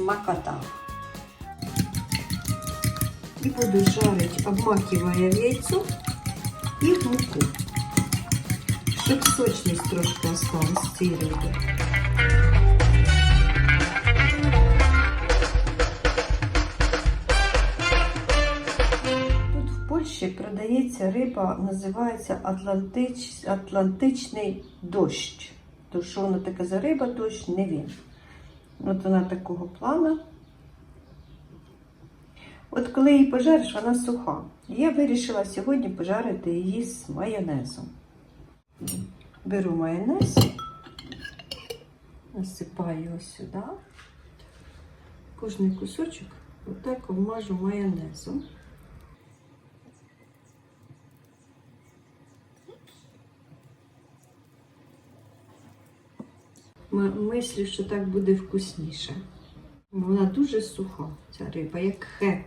смакота. І буду жарити, обмакивая в яйцо і в муку. Щоб сочність трошки осталась риби. Тут в Польщі продається риба, називається Атлантич... Атлантичний дощ. То що воно таке за риба, дощ не він. От вона такого плана. От коли її пожариш, вона суха. Я вирішила сьогодні пожарити її з майонезом. Беру майонез, насипаю його сюди. Кожний кусочок отак обмажу майонезом. Мислю, що так буде вкусніше. Вона дуже суха, ця риба, як хек,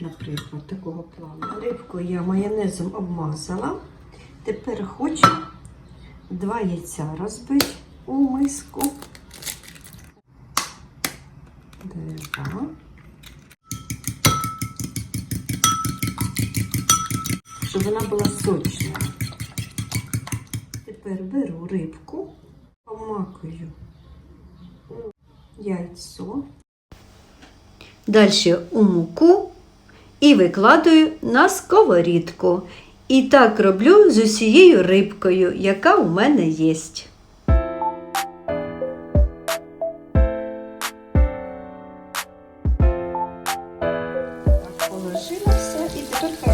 наприклад, такого плану. Рибку я майонезом обмазала. Тепер хочу два яйця розбити у миску. Два. Щоб вона була сочна. Тепер беру рибку, Макою яйцо. Далі у муку і викладаю на сковорідку. І так роблю з усією рибкою, яка у мене є. Положила все і тепер.